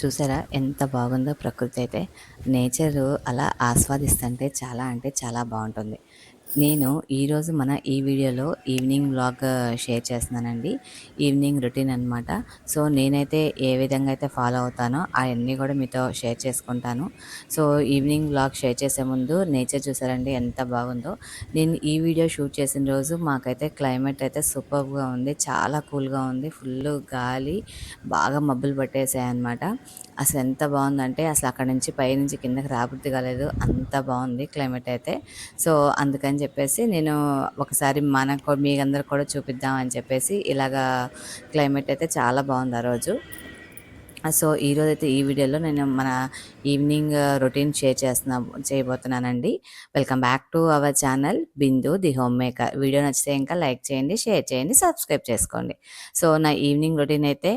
చూసారా? ఎంత బాగుందో ప్రకృతి అయితే. నేచరు అలా ఆస్వాదిస్తుంటే చాలా అంటే చాలా బాగుంటుంది. నేను ఈరోజు మన ఈ వీడియోలో ఈవినింగ్ వ్లాగ్ షేర్ చేస్తున్నానండి. ఈవినింగ్ రొటీన్ అనమాట సో నేనైతే ఏ విధంగా అయితే ఫాలో అవుతానో అవన్నీ కూడా మీతో షేర్ చేసుకుంటాను. సో ఈవినింగ్ వ్లాగ్ షేర్ చేసే ముందు నేచర్ చూసారండి ఎంత బాగుందో. నేను ఈ వీడియో షూట్ చేసిన రోజు మాకైతే క్లైమేట్ అయితే సూపర్గా ఉంది. చాలా కూల్గా ఉంది. ఫుల్ గాలి బాగా మబ్బులు పట్టేసాయి అనమాట అసలు ఎంత బాగుందంటే అసలు అక్కడ నుంచి పైనుంచి కిందకి రాబుద్ది కాలేదు. అంత బాగుంది క్లైమేట్ అయితే. సో అందుకని చెప్పేసి నేను ఒకసారి మనకు మీ అందరికి కూడా చూపిద్దాం అని చెప్పేసి ఇలాగా క్లైమేట్ అయితే చాలా బాగుంది ఆ రోజు. సో ఈరోజైతే ఈ వీడియోలో నేను మన ఈవినింగ్ రొటీన్ షేర్ చేస్తున్నా చేయబోతున్నానండి. Welcome back to our channel Bindu the home maker. Video నచ్చితే ఇంకా లైక్ చేయండి షేర్ చేయండి సబ్స్క్రైబ్ చేసుకోండి. సో నా ఈవినింగ్ రొటీన్ అయితే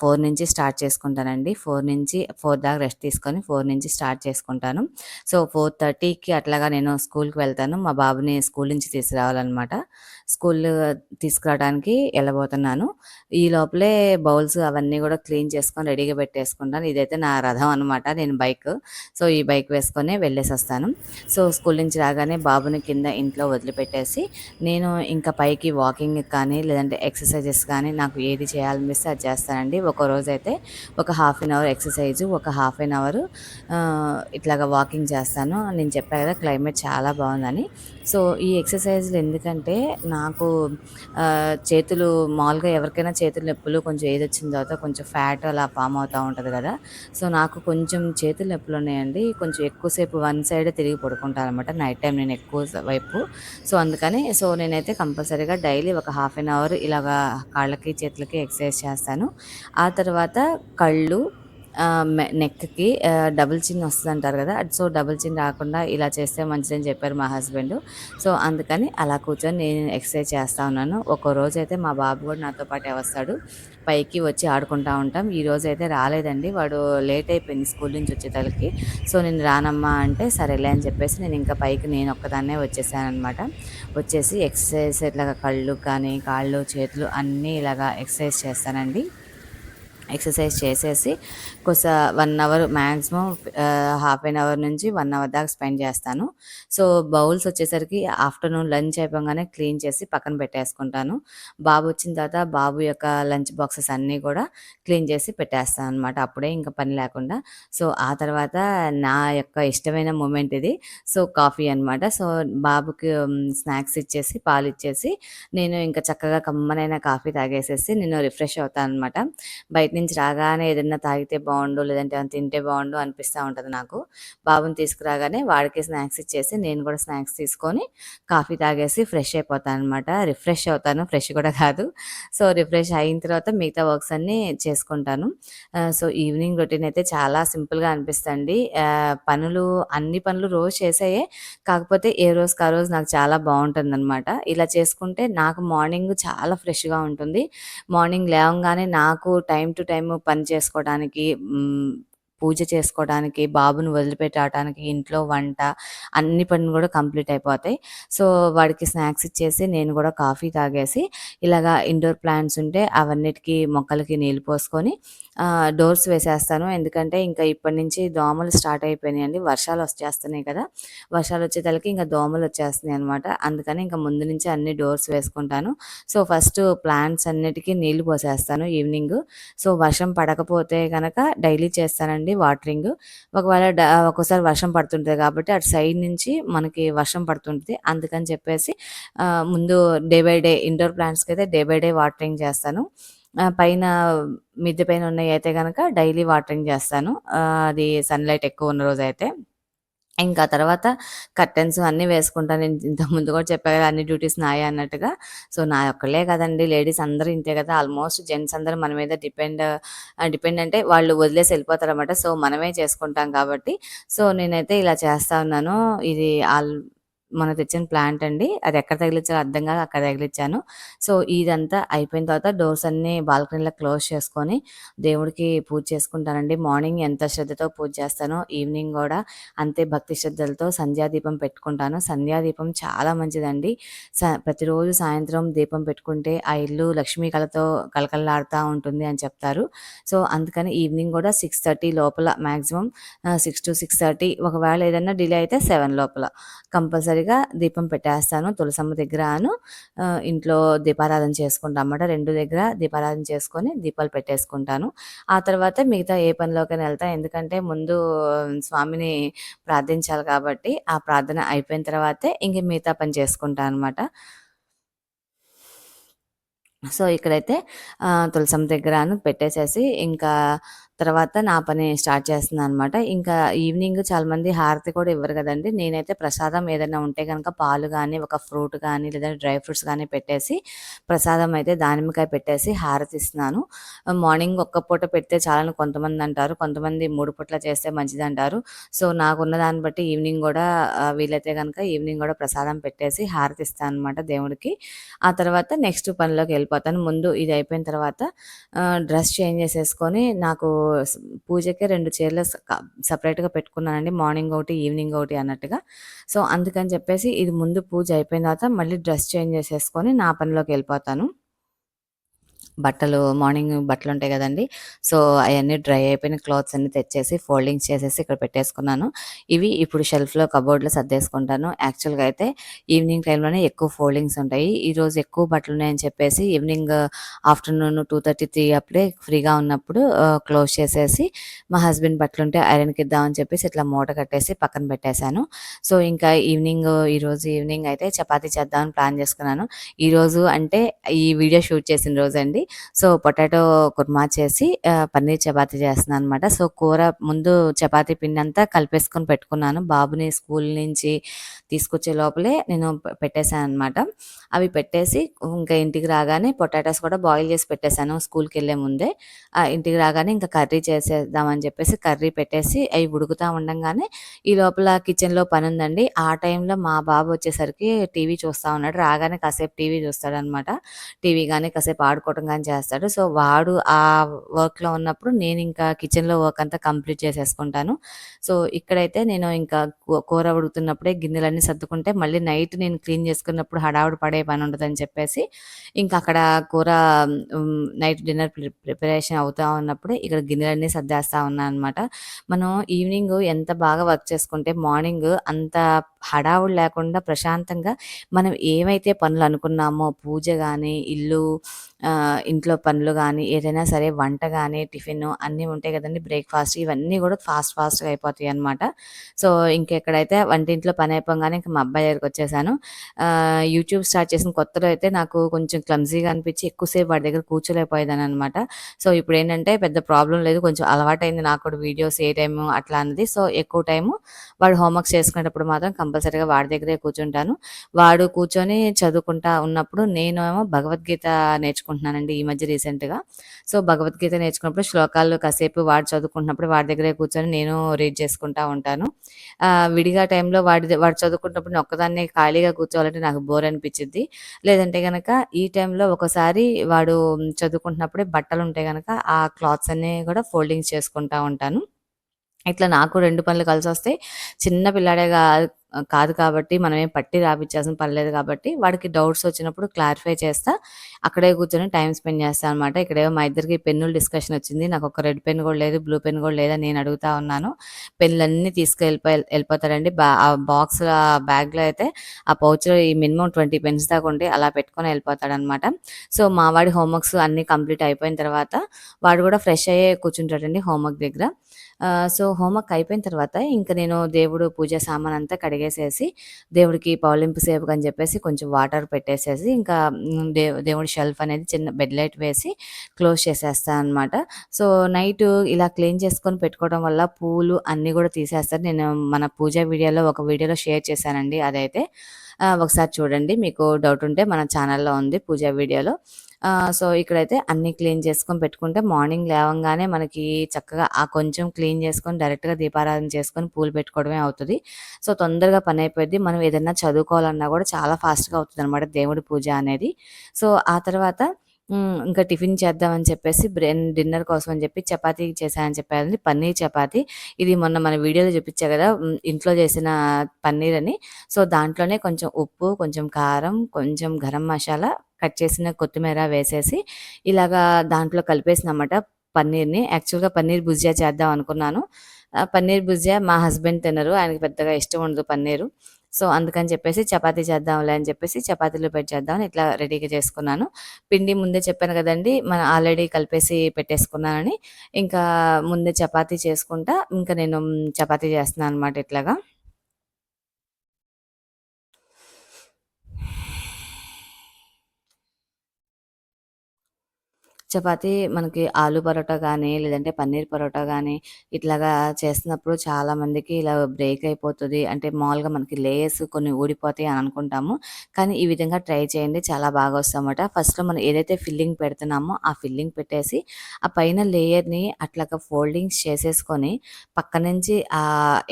ఫోర్ నుంచి స్టార్ట్ చేసుకుంటానండి. ఫోర్ నుంచి ఫోర్ దాకా రెస్ట్ తీసుకొని ఫోర్ నుంచి స్టార్ట్ చేసుకుంటాను. సో ఫోర్ థర్టీకి అట్లాగా నేను స్కూల్కి వెళ్తాను. మా బాబుని స్కూల్ నుంచి తీసుకురావాలన్నమాట. స్కూల్ తీసుకురావడానికి వెళ్ళబోతున్నాను. ఈ లోపలే బౌల్స్ అవన్నీ కూడా క్లీన్ చేసుకొని రెడీగా పెట్టేసుకుంటాను. ఇదైతే నా రథం అనమాట నేను బైక్. సో ఈ బైక్ వేసుకొని వెళ్ళేసి వస్తాను సో స్కూల్ నుంచి రాగానే బాబుని కింద ఇంట్లో వదిలిపెట్టేసి నేను ఇంకా పైకి వాకింగ్ కానీ లేదంటే ఎక్సర్సైజెస్ కానీ నాకు ఏది చేయాలనిపిస్తే అది చేస్తానండి. ఒక రోజు అయితే ఒక హాఫ్ అన్ అవర్ ఎక్సర్సైజ్ ఒక హాఫ్ అన్ అవర్ ఇట్లాగా వాకింగ్ చేస్తాను. నేను చెప్పా కదా క్లైమేట్ చాలా బాగుందని. సో ఈ ఎక్సర్సైజ్లు ఎందుకంటే నాకు చేతులు మామూలుగా ఎవరికైనా చేతులు నొప్పులు కొంచెం ఏది వచ్చిన తర్వాత కొంచెం ఫ్యాట్ అలా ఫామ్ అవుతూ ఉంటుంది కదా. సో నాకు కొంచెం చేతులు నొప్పులు ఉన్నాయండి. కొంచెం ఎక్కువసేపు వన్ సైడ్ తిరిగి పడుకుంటాను అనమాట నైట్ టైం నేను ఎక్కువ వైపు. సో అందుకని సో నేనైతే కంపల్సరీగా డైలీ ఒక హాఫ్ అన్ అవర్ ఇలాగా కాళ్ళకి చేతులకి ఎక్సర్సైజ్ చేస్తాను. ఆ తర్వాత కళ్ళు నెక్కి డబుల్ చిన్ వస్తుంది అంటారు కదా. సో డబుల్ చిన్ రాకుండా ఇలా చేస్తే మంచిదని చెప్పారు మా హస్బెండ్ సో అందుకని అలా కూర్చొని నేను ఎక్సర్సైజ్ చేస్తూ ఉన్నాను. ఒక రోజు అయితే మా బాబు కూడా నాతో పాటే వస్తాడు. పైకి వచ్చి ఆడుకుంటూ ఉంటాం. ఈ రోజు అయితే రాలేదండి. వాడు లేట్ అయిపోయింది స్కూల్ నుంచి వచ్చేతలకి సో నేను రానమ్మా అంటే సరేలే అని చెప్పేసి నేను ఇంకా పైకి నేను ఒక్కదాన్నే వచ్చేసాను అనమాట వచ్చేసి ఎక్సర్సైజ్ ఇట్లాగా కళ్ళు కానీ కాళ్ళు చేతులు అన్నీ ఇలాగా ఎక్సర్సైజ్ చేస్తానండి. ఎక్సర్సైజ్ చేసేసి కొస one hour maximum half an hour నుంచి వన్ అవర్ దాకా స్పెండ్ చేస్తాను. సో బౌల్స్ వచ్చేసరికి ఆఫ్టర్నూన్ లంచ్ అయిపోగానే క్లీన్ చేసి పక్కన పెట్టేసుకుంటాను. బాబు వచ్చిన తర్వాత బాబు యొక్క లంచ్ బాక్సెస్ అన్నీ కూడా క్లీన్ చేసి పెట్టేస్తాను అనమాట అప్పుడే ఇంకా పని లేకుండా. సో ఆ తర్వాత నా యొక్క ఇష్టమైన మూమెంట్ ఇది. సో కాఫీ అనమాట సో బాబుకి స్నాక్స్ ఇచ్చేసి పాలు ఇచ్చేసి నేను ఇంకా చక్కగా కమ్మనైన కాఫీ తాగేసేసి నేను రిఫ్రెష్ అవుతాను అనమాట బయట నుంచి రాగానే ఏదైనా తాగితే బాగుండు లేదంటే ఏమైనా తింటే బాగుండు అనిపిస్తూ ఉంటుంది నాకు. బాబుని తీసుకురాగానే వాడికి స్నాక్స్ ఇచ్చేసి నేను కూడా స్నాక్స్ తీసుకొని కాఫీ తాగేసి ఫ్రెష్ అయిపోతాను అనమాట రిఫ్రెష్ అవుతాను ఫ్రెష్ కూడా కాదు. సో రిఫ్రెష్ అయిన తర్వాత మిగతా వర్క్స్ అన్నీ చేసుకుంటాను. సో ఈవినింగ్ రొటీన్ అయితే చాలా సింపుల్గా అనిపిస్తుంది. పనులు అన్ని పనులు రోజు చేసాయే కాకపోతే ఏ రోజుకి ఆ రోజు నాకు చాలా బాగుంటుంది అనమాట ఇలా చేసుకుంటే నాకు మార్నింగ్ చాలా ఫ్రెష్గా ఉంటుంది. మార్నింగ్ లేవగానే నాకు టైం టు టైం పని చేసుకోవడానికి పూజ చేసుకోవడానికి బాబుని వదిలిపెట్టడానికి ఇంట్లో వంట అన్ని పనులు కూడా కంప్లీట్ అయిపోతాయి. సో వాడికి స్నాక్స్ ఇచ్చేసి నేను కూడా కాఫీ తాగేసి ఇలాగా ఇండోర్ ప్లాంట్స్ ఉంటే అవన్నిటికీ మొక్కలకి నీళ్ళు పోసుకొని డోర్స్ వేసేస్తాను. ఎందుకంటే ఇంకా ఇప్పటి నుంచి దోమలు స్టార్ట్ అయిపోయినాయి అండి. వర్షాలు వచ్చేస్తున్నాయి కదా. వర్షాలు వచ్చేతలకి ఇంకా దోమలు వచ్చేస్తున్నాయి అనమాట అందుకని ఇంకా ముందు నుంచి అన్ని డోర్స్ వేసుకుంటాను. సో ఫస్ట్ ప్లాంట్స్ అన్నిటికీ నీళ్ళు పోసేస్తాను ఈవినింగ్. సో వర్షం పడకపోతే కనుక డైలీ చేస్తానండి. వాటరింగ్. ఒకవేళ ఒక్కోసారి వర్షం పడుతుంటుంది కాబట్టి అటు సైడ్ నుంచి మనకి వర్షం పడుతుంటుంది. అందుకని చెప్పేసి ముందు డే బై డే ఇండోర్ ప్లాంట్స్కి అయితే డే బై డే వాటరింగ్ చేస్తాను. పైన మిద్దె పైన ఉన్నాయి అయితే కనుక డైలీ వాటరింగ్ చేస్తాను. అది సన్లైట్ ఎక్కువ ఉన్న రోజు అయితే ఇంకా తర్వాత కర్టెన్స్ అన్నీ వేసుకుంటాను నేను ఇంతకుముందు కూడా చెప్పాను కదా అన్ని డ్యూటీస్ నాయే అన్నట్టుగా. సో నా ఒక్కలే కదండి. లేడీస్ అందరూ ఇంతే కదా. ఆల్మోస్ట్ జెంట్స్ అందరూ మన మీద డిపెండ్ డిపెండ్ అంటే వాళ్ళు వదిలేసి వెళ్ళిపోతారన్నమాట. సో మనమే చేసుకుంటాం కాబట్టి. సో నేనైతే ఇలా చేస్తా ఉన్నాను. ఇది ఆల్ మన తెచ్చిన ప్లాంట్ అండి. అది ఎక్కడ తగిలించాలో అర్థం కాదు అక్కడ తగిలించాను. సో, ఇదంతా అయిపోయిన తర్వాత డోర్స్ అన్నీ బాల్కనీలో క్లోజ్ చేసుకొని దేవుడికి పూజ చేసుకుంటానండి. మార్నింగ్ ఎంత శ్రద్ధతో పూజ చేస్తానో ఈవినింగ్ కూడా అంతే భక్తి శ్రద్ధలతో సంధ్యాదీపం పెట్టుకుంటాను. సంధ్యాదీపం చాలా మంచిదండి. స ప్రతిరోజు సాయంత్రం దీపం పెట్టుకుంటే ఆ ఇల్లు లక్ష్మీ కళతో కలకలలాడుతూ ఉంటుంది అని చెప్తారు. సో, అందుకని ఈవినింగ్ గూడా 6:30 లోపల maximum six to six thirty ఒకవేళ ఏదన్నా డిలే అయితే సెవెన్ లోపల కంపల్సరీ కంపల్సరీగా దీపం పెట్టేస్తాను. తులసమ్మ దగ్గరను ఇంట్లో దీపారాధన చేసుకుంటాం అన్నమాట. రెండు దగ్గర దీపారాధన చేసుకొని దీపాలు పెట్టేసుకుంటాను. ఆ తర్వాత మిగతా ఏ పనిలోకైనా వెళ్తా ఎందుకంటే ముందు స్వామిని ప్రార్థించాలి కాబట్టి ఆ ప్రార్థన అయిపోయిన తర్వాతే ఇంక మిగతా పని చేసుకుంటాను అనమాట. సో, ఇక్కడైతే ఆహ్, తులసమ్మ దగ్గరను పెట్టేసేసి ఇంకా తర్వాత నా పని స్టార్ట్ చేస్తున్నాననమాట. ఇంకా ఈవినింగ్ చాలామంది హారతి కూడా ఇవ్వరు కదండి నేనైతే ప్రసాదం ఏదైనా ఉంటే కనుక పాలు కానీ ఒక ఫ్రూట్ కానీ లేదంటే డ్రై ఫ్రూట్స్ కానీ పెట్టేసి ప్రసాదం అయితే దానిమ్మకాయ పెట్టేసి హారతి ఇస్తున్నాను. మార్నింగ్ ఒక్క పూట పెడితే చాలని కొంతమంది అంటారు. కొంతమంది మూడు పూట్ల చేస్తే మంచిది అంటారు సో, నాకున్న దాన్ని బట్టి ఈవినింగ్ కూడా వీలైతే కనుక ఈవినింగ్ కూడా ప్రసాదం పెట్టేసి హారతి ఇస్తాననమాట దేవుడికి. ఆ తర్వాత నెక్స్ట్ పనిలోకి వెళ్ళిపోతాను ముందు ఇది అయిపోయిన తర్వాత డ్రెస్ చేంజ్ చేసేసుకొని నాకు పూజకే రెండు చీరలు సపరేట్గా పెట్టుకున్నానండి. మార్నింగ్ ఒకటి, ఈవినింగ్ ఒకటి అన్నట్టుగా. సో, అందుకని చెప్పేసి ఇది ముందు పూజ అయిపోయిన తర్వాత మళ్ళీ డ్రెస్ చేంజ్ చేసేసుకొని నా పనిలోకి వెళ్ళిపోతాను బట్టలు మార్నింగ్ బట్టలు ఉంటాయి కదండి సో, అవన్నీ డ్రై అయిపోయిన క్లాత్స్ అన్నీ తెచ్చేసి ఫోల్డింగ్స్ చేసేసి ఇక్కడ పెట్టేసుకున్నాను. ఇవి ఇప్పుడు షెల్ఫ్‌లో కబోర్డ్‌లో సర్దేసుకుంటాను. యాక్చువల్‌గా అయితే ఈవినింగ్ టైంలోనే ఎక్కువ ఫోల్డింగ్స్ ఉంటాయి. ఈరోజు ఎక్కువ బట్టలు ఉన్నాయని చెప్పేసి ఈవినింగ్ ఆఫ్టర్‌నూన్ 2:30, 3 అప్పుడే ఫ్రీగా ఉన్నప్పుడు క్లోజ్ చేసేసి మా హస్బెండ్ బట్టలు ఉంటే ఐరన్కి ఇద్దామని చెప్పేసి ఇట్లా మూట కట్టేసి పక్కన పెట్టేశాను. సో, ఇంకా ఈవినింగ్ ఈరోజు ఈవినింగ్ అయితే చపాతీ చేద్దామని ప్లాన్ చేసుకున్నాను. ఈరోజు అంటే ఈ వీడియో షూట్ చేసిన రోజు అండి సో, పొటాటో కుర్మా చేసి పన్నీర్ చపాతీ చేస్తున్నాననమాట. సో, కూర ముందు చపాతీ అంతా కలిపేసుకొని పెట్టుకున్నాను. బాబుని స్కూల్ నుంచి తీసుకొచ్చే లోపలే నేను పెట్టేశాను అనమాట అవి పెట్టేసి ఇంకా ఇంటికి రాగానే పొటాటోస్ కూడా బాయిల్ చేసి పెట్టేసాను స్కూల్‌కెళ్ళే ముందే. ఇంటికి రాగానే ఇంకా కర్రీ చేసేద్దామని చెప్పేసి కర్రీ పెట్టేసి అవి ఉడుకుతా ఉండంగానే ఈ లోపల కిచెన్‌లో ఉందండి ఆ టైంలో మా బాబు వచ్చేసరికి టీవీ చూస్తా ఉన్నాడు. రాగానే కాసేపు టీవీ చూస్తాడనమాట. టీవీ కానీ కాసేపు ఆడుకోవడం పని చేస్తాడు. సో, వాడు ఆ వర్క్‌లో ఉన్నప్పుడు నేను ఇంకా కిచెన్‌లో వర్క్ అంతా కంప్లీట్ చేసేసుకుంటాను. సో, ఇక్కడైతే నేను ఇంకా కూర ఉడుకుతున్నప్పుడే గిన్నెలన్నీ సర్దుకుంటే మళ్ళీ నైట్ నేను క్లీన్ చేసుకున్నప్పుడు హడావుడి పడే పని ఉండదని చెప్పేసి ఇంకా అక్కడ కూర నైట్ డిన్నర్ ప్రి ప్రిపరేషన్ అవుతా ఉన్నప్పుడే ఇక్కడ గిన్నెలన్నీ సర్దేస్తా ఉన్నాననమాట. మనం ఈవినింగ్ ఎంత బాగా వర్క్ చేసుకుంటే మార్నింగ్ అంత హడావుడి లేకుండా ప్రశాంతంగా మనం ఏమైతే పనులు అనుకున్నామో పూజ కానీ ఇల్లు ఇంట్లో పనులు కానీ ఏదైనా సరే వంట కానీ టిఫిన్ అన్నీ ఉంటాయి కదండి బ్రేక్‌ఫాస్ట్ ఇవన్నీ కూడా ఫాస్ట్ ఫాస్ట్‌గా అయిపోతాయనమాట. సో, ఇంకెక్కడైతే వంటింట్లో పని అయిపోగానే ఇంకా మా అబ్బాయి దగ్గరికి వచ్చేసాను యూట్యూబ్ స్టార్ట్ చేసిన కొత్తలో అయితే నాకు కొంచెం క్లమ్జీగా అనిపించి ఎక్కువసేపు వాడి దగ్గర కూర్చోలేకపోయేదాన్ననమాట. సో, ఇప్పుడేంటంటే పెద్ద ప్రాబ్లమ్ లేదు. కొంచెం అలవాటైంది నాకు కూడా వీడియోస్ ఏ టైము అట్లా అన్నది. సో, ఎక్కువ టైము వాడు హోంవర్క్స్ చేసుకునేటప్పుడు మాత్రం కంపల్సరీగా వాడి దగ్గరే కూర్చుంటాను. వాడు కూర్చొని చదువుకుంటా ఉన్నప్పుడు నేను ఏమో భగవద్గీత నేర్చుకుంటాను నేర్చుకుంటున్నానండి ఈ మధ్య రీసెంట్‌గా. సో, భగవద్గీత నేర్చుకున్నప్పుడు శ్లోకాలు కాసేపు వాడు చదువుకుంటున్నప్పుడు వాడి దగ్గరే కూర్చొని నేను రీడ్ చేసుకుంటా ఉంటాను. విడిగా టైంలో వాడి వాడు చదువుకుంటున్నప్పుడు ఒక్కదాన్నే ఖాళీగా కూర్చోవాలంటే నాకు బోర్ అనిపిచ్చిద్ది. లేదంటే కనుక ఈ టైంలో ఒకసారి వాడు చదువుకుంటున్నప్పుడే బట్టలు ఉంటాయి కనుక ఆ క్లాత్స్ అన్నీ కూడా ఫోల్డింగ్స్ చేసుకుంటా ఉంటాను. ఇట్లా నాకు రెండు పనులు కలిసి వస్తే చిన్న పిల్లాడేగా కాదు కాబట్టి మనమేం పట్టి రాపిచ్చాల్సిన పని లేదు కాబట్టి వాడికి డౌట్స్ వచ్చినప్పుడు క్లారిఫై చేస్తా. అక్కడే కూర్చొని టైం స్పెండ్ చేస్తా అనమాట. ఇక్కడేమో మా ఇద్దరికి పెన్నుల డిస్కషన్ వచ్చింది. నాకు ఒక రెడ్ పెన్ కూడా లేదు. బ్లూ పెన్ కూడా లేదని నేను అడుగుతా ఉన్నాను. పెన్నులన్నీ తీసుకెళ్ళిపో వెళ్ళిపోతాడండి బా ఆ బాక్స్ ఆ బ్యాగ్‌లో అయితే ఆ పౌచ్‌లో ఈ మినిమమ్ 20 పెన్స్ దాకా ఉండి అలా పెట్టుకొని వెళ్ళిపోతాడనమాట సో, మా వాడి హోంవర్క్స్ అన్నీ కంప్లీట్ అయిపోయిన తర్వాత వాడు కూడా ఫ్రెష్ అయ్యే కూర్చుంటాడండి హోంవర్క్ దగ్గర. సో, హోంవర్క్ అయిపోయిన తర్వాత ఇంకా నేను దేవుడు పూజ సామానంతా కడిగేసేసి దేవుడికి పౌలింపు సేవకని చెప్పేసి కొంచెం వాటర్ పెట్టేసేసి ఇంకా దే దేవుడి షెల్ఫ్ అనేది చిన్న బెడ్ లైట్ వేసి క్లోజ్ చేసేస్తాను అనమాట. సో, నైట్ ఇలా క్లీన్ చేసుకొని పెట్టుకోవడం వల్ల పూలు అన్నీ కూడా తీసేస్తారు. నేను మన పూజ వీడియోలో ఒక వీడియోలో షేర్ చేశానండి అదైతే. ఒకసారి చూడండి. మీకు డౌట్ ఉంటే మన ఛానల్‌లో ఉంది పూజ వీడియోలో. సో ఇక్కడైతే అన్ని క్లీన్ చేసుకొని పెట్టుకుంటే మార్నింగ్ లేవంగానే మనకి చక్కగా ఆ కొంచెం క్లీన్ చేసుకొని డైరెక్ట్గా దీపారాధన చేసుకొని పూలు పెట్టుకోవడమే అవుతుంది. సో తొందరగా పని అయిపోద్ది మనం ఏదైనా చదువుకోవాలన్నా కూడా చాలా ఫాస్ట్గా అవుతుంది అనమాట దేవుడి పూజ అనేది. సో ఆ తర్వాత ఇంకా టిఫిన్ చేద్దామని చెప్పేసి బ్రెన్ డిన్నర్ కోసం అని చెప్పి చపాతీ చేశానని చెప్పారండి. పన్నీర్ చపాతీ. ఇది మొన్న మన వీడియోలో చూపించా కదా ఇంట్లో చేసిన పన్నీర్ అని. సో దాంట్లోనే కొంచెం ఉప్పు కొంచెం కారం కొంచెం గరం మసాలా కట్ చేసిన కొత్తిమీర వేసేసి ఇలాగా దాంట్లో కలిపేసినమాట పన్నీర్ని. యాక్చువల్గా పన్నీర్ భుజియా చేద్దాం అనుకున్నాను. పన్నీర్ భుజియా మా హస్బెండ్ తినరు. ఆయనకి పెద్దగా ఇష్టం ఉండదు పన్నీరు. సో అందుకని చెప్పేసి చపాతీ చేద్దాంలే అని చెప్పేసి చపాతీలు పెట్టి చేద్దామని ఇట్లా రెడీగా చేసుకున్నాను. పిండి ముందే చెప్పాను కదండి మనం ఆల్రెడీ కలిపేసి పెట్టేసుకున్నానని. ఇంకా ముందే చపాతీ చేసుకుంటా ఇంకా నేను చపాతీ చేస్తున్నాను అనమాట ఇట్లాగా. చపాతి మనకి ఆలు పరోటా కానీ లేదంటే పన్నీర్ పరోటా కానీ ఇట్లాగా చేస్తున్నప్పుడు చాలామందికి ఇలా బ్రేక్ అయిపోతుంది. అంటే మామూలుగా మనకి లేయర్స్ కొన్ని ఊడిపోతాయి అని అనుకుంటాము. కానీ ఈ విధంగా ట్రై చేయండి. చాలా బాగా వస్తామట ఫస్ట్లో మనం ఏదైతే ఫిల్లింగ్ పెడుతున్నామో ఆ ఫిల్లింగ్ పెట్టేసి ఆ పైన లేయర్ని అట్లాగా ఫోల్డింగ్స్ చేసేసుకొని పక్క నుంచి ఆ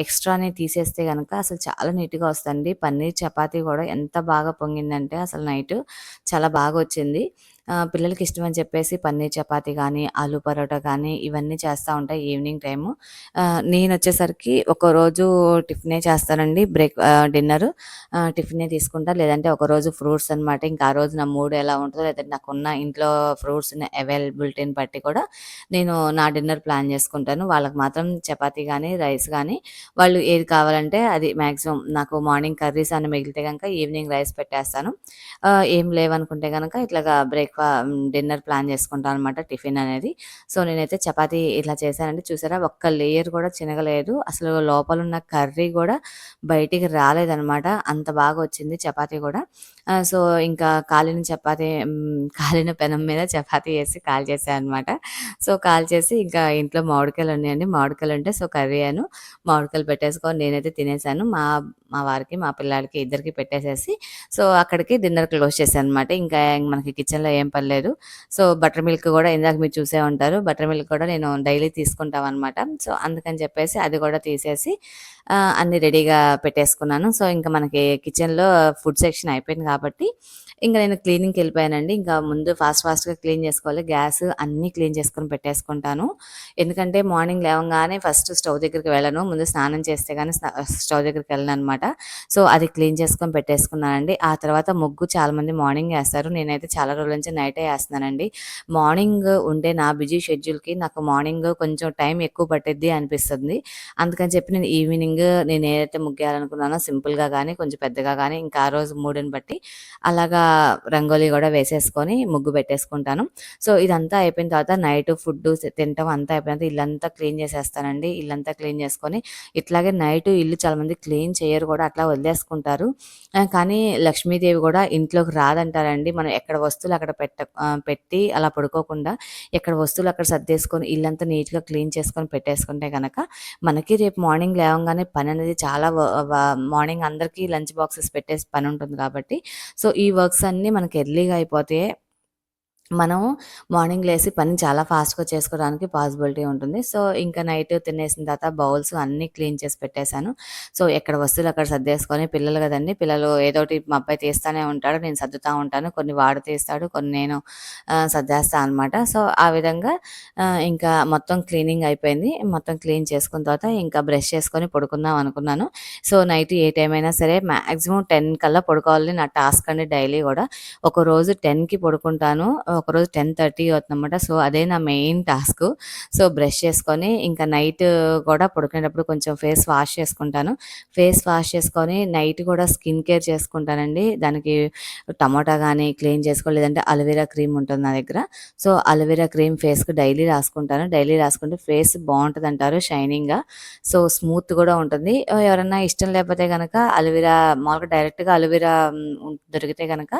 ఎక్స్ట్రాని తీసేస్తే కనుక అసలు చాలా నీట్గా వస్తుంది పన్నీర్ చపాతీ కూడా ఎంత బాగా పొంగిందంటే అసలు నైట్ చాలా బాగా వచ్చింది. పిల్లలకి ఇష్టం అని చెప్పేసి పన్నీర్ చపాతీ కానీ ఆలూ పరోటా కానీ ఇవన్నీ చేస్తూ ఉంటాయి ఈవినింగ్ టైము. నేను వచ్చేసరికి ఒకరోజు టిఫినే చేస్తానండి. Break dinner. టిఫినే తీసుకుంటా. లేదంటే ఒకరోజు ఫ్రూట్స్ అనమాట ఇంకా ఆ రోజు నా మూడు ఎలా ఉంటుందో లేదంటే నాకున్న ఇంట్లో ఫ్రూట్స్ అవైలబిలిటీని బట్టి కూడా నేను నా డిన్నర్ ప్లాన్ చేసుకుంటాను. వాళ్ళకి మాత్రం చపాతీ కానీ రైస్ కానీ వాళ్ళు ఏది కావాలంటే అది మ్యాక్సిమం నాకు మార్నింగ్ కర్రీస్ అని మిగిలితే కనుక ఈవినింగ్ రైస్ పెట్టేస్తాను. ఏం లేవనుకుంటే కనుక ఇట్లాగా బ్రేక్ డిన్నర్ ప్లాన్ చేసుకుంటాను అనమాట టిఫిన్ అనేది. సో నేనైతే చపాతి ఇట్లా చేశానండి. చూసారా? ఒక్క లేయర్ కూడా చినగలేదు. అసలు లోపల ఉన్న కర్రీ కూడా బయటికి రాలేదనమాట అంత బాగా వచ్చింది చపాతీ కూడా. సో ఇంకా కాలిన చపాతీ కాలిన పెనం మీద చపాతీ వేసి కాల్ చేశాను అనమాట సో కాల్ చేసి ఇంకా ఇంట్లో మామిడికాయలు ఉన్నాయండి. మామిడికాయలు ఉంటే సో కర్రీ అను మామిడికాయలు పెట్టేసుకొని నేనైతే తినేసాను మా మా వారికి మా పిల్లాడికి ఇద్దరికి పెట్టేసేసి సో అక్కడికి డిన్నర్ క్లోజ్ చేశాను అనమాట ఇంకా మనకి కిచెన్లో ఏం పర్లేదు సో బటర్ మిల్క్ కూడా ఇందాక మీరు చూసే ఉంటారు. బటర్ మిల్క్ కూడా నేను డైలీ తీసుకుంటాం అనమాట సో అందుకని చెప్పేసి అది కూడా తీసేసి అన్ని రెడీగా పెట్టేసుకున్నాను. సో ఇంకా మనకి కిచెన్లో ఫుడ్ సెక్షన్ అయిపోయింది కాబట్టి ఇంకా నేను క్లీనింగ్కి వెళ్ళిపోయానండి. ఇంకా ముందు ఫాస్ట్ ఫాస్ట్గా క్లీన్ చేసుకోవాలి. గ్యాస్ అన్నీ క్లీన్ చేసుకొని పెట్టేసుకుంటాను. ఎందుకంటే మార్నింగ్ లేవగానే ఫస్ట్ స్టవ్ దగ్గరికి వెళ్ళను. ముందు స్నానం చేస్తే కానీ స్టవ్ దగ్గరికి వెళ్ళను అనమాట సో అది క్లీన్ చేసుకొని పెట్టేసుకున్నానండి. ఆ తర్వాత ముగ్గు చాలామంది మార్నింగ్ వేస్తారు. నేనైతే చాలా రోజుల నుంచి నైటే వేస్తున్నానండి. మార్నింగ్ ఉండే నా బిజీ షెడ్యూల్కి నాకు మార్నింగ్ కొంచెం టైం ఎక్కువ పట్టిద్ది అనిపిస్తుంది. అందుకని చెప్పి నేను ఈవినింగ్ నేను ఏదైతే ముగ్గేయాలనుకున్నానో సింపుల్గా కానీ కొంచెం పెద్దగా కానీ ఇంకా ఆ రోజు మూడుని బట్టి అలాగా రంగోలీ కూడా వేసేసుకొని ముగ్గు పెట్టేసుకుంటాను. సో ఇదంతా అయిపోయిన తర్వాత నైట్ ఫుడ్ తినటం అంతా అయిపోయిన తర్వాత ఇల్లంతా క్లీన్ చేసేస్తానండి. ఇల్లంతా క్లీన్ చేసుకొని ఇట్లాగే నైట్ ఇల్లు చాలామంది క్లీన్ చేయరు కూడా అట్లా వదిలేసుకుంటారు. కానీ లక్ష్మీదేవి కూడా ఇంట్లోకి రాదంటారండి. మనం ఎక్కడ వస్తువులు అక్కడ పెట్ట పెట్టి అలా పడుకోకుండా ఎక్కడ వస్తువులు అక్కడ సర్దేసుకొని ఇల్లంతా నీట్గా క్లీన్ చేసుకొని పెట్టేసుకుంటే కనుక మనకి రేపు మార్నింగ్ లేవగానే పని అనేది చాలా మార్నింగ్ అందరికీ లంచ్ బాక్సెస్ పెట్టేసి పని ఉంటుంది కాబట్టి. సో ఈ వర్క్స్ అన్నీ మనకి ఎర్లీగా అయిపోతే మనం మార్నింగ్ లేసి పని చాలా ఫాస్ట్గా చేసుకోవడానికి పాసిబిలిటీ ఉంటుంది. సో ఇంకా నైట్ తినేసిన తర్వాత బౌల్స్ అన్నీ క్లీన్ చేసి పెట్టేశాను. సో ఎక్కడ వస్తువులు అక్కడ సర్దేసుకొని పిల్లలు కదండి పిల్లలు ఏదోటి మా అబ్బాయి తీస్తూనే ఉంటాడు నేను సర్దుతూ ఉంటాను కొన్ని వాడు తీస్తాడు కొన్ని నేను సర్దేస్తాను అనమాట సో ఆ విధంగా ఇంకా మొత్తం క్లీనింగ్ అయిపోయింది. మొత్తం క్లీన్ చేసుకున్న తర్వాత ఇంకా బ్రష్ చేసుకొని పడుకుందాం అనుకున్నాను. సో నైట్ ఏ టైం అయినా సరే మ్యాక్సిమం టెన్ కల్లా పడుకోవాలి నా టాస్క్ అండి డైలీ కూడా. ఒక రోజు టెన్కి పడుకుంటాను. ఒకరోజు టెన్ థర్టీ అవుతుందన్నమాట. సో అదే నా మెయిన్ టాస్క్. సో బ్రష్ చేసుకొని ఇంకా నైట్ కూడా పడుకునేటప్పుడు కొంచెం ఫేస్ వాష్ చేసుకుంటాను. ఫేస్ వాష్ చేసుకొని నైట్ కూడా స్కిన్ కేర్ చేసుకుంటానండి. దానికి టమాటా కానీ క్లీన్ చేసుకో లేదంటే అలోవెరా క్రీమ్ ఉంటుంది నా దగ్గర. సో అలోవెరా క్రీమ్ ఫేస్కి డైలీ రాసుకుంటాను. డైలీ రాసుకుంటే ఫేస్ బాగుంటుంది అంటారు షైనింగ్గా. సో స్మూత్ కూడా ఉంటుంది. ఎవరన్నా ఇష్టం లేకపోతే కనుక అలోవెరా మామూలుగా డైరెక్ట్గా అలోవెరా దొరికితే కనుక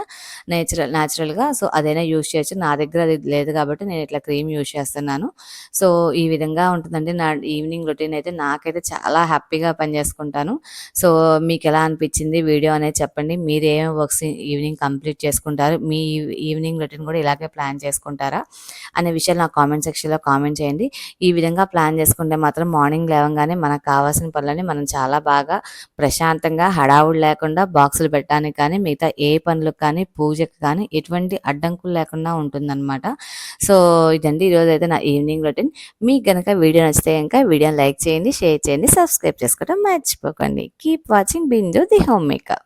నేచురల్ న్యాచురల్గా సో అదైనా యూజ్ చేయొచ్చు. చేసుకోవచ్చు నా దగ్గర అది లేదు కాబట్టి నేను ఇట్లా క్రీమ్ యూజ్ చేస్తున్నాను. సో ఈ విధంగా ఉంటుందండి. నా ఈవినింగ్ రొటీన్ అయితే నాకైతే చాలా హ్యాపీగా పని చేసుకుంటాను సో మీకు ఎలా అనిపించింది వీడియో అనేది చెప్పండి. మీరు ఏం వర్క్స్ ఈవినింగ్ కంప్లీట్ చేసుకుంటారు? మీ ఈవినింగ్ రొటీన్ కూడా ఇలాగే ప్లాన్ చేసుకుంటారా? అనే విషయాలు నా కామెంట్ సెక్షన్లో కామెంట్ చేయండి. ఈ విధంగా ప్లాన్ చేసుకుంటే మాత్రం మార్నింగ్ లేవగానే మనకు కావాల్సిన పనులని మనం చాలా బాగా ప్రశాంతంగా హడావుడి లేకుండా బాక్సులు పెట్టడానికి కానీ మిగతా ఏ పనులకు కానీ పూజకి కానీ ఎటువంటి అడ్డంకులు లేకుండా ఉంటుందన్నమాట. సో ఇదండి ఈరోజు అయితే నా ఈవినింగ్ రొటీన్. మీకు కనుక వీడియో నచ్చితే కనుక వీడియోని లైక్ చేయండి షేర్ చేయండి సబ్స్క్రైబ్ చేసుకోవడం మర్చిపోకండి. Keep watching Bindu the homemaker.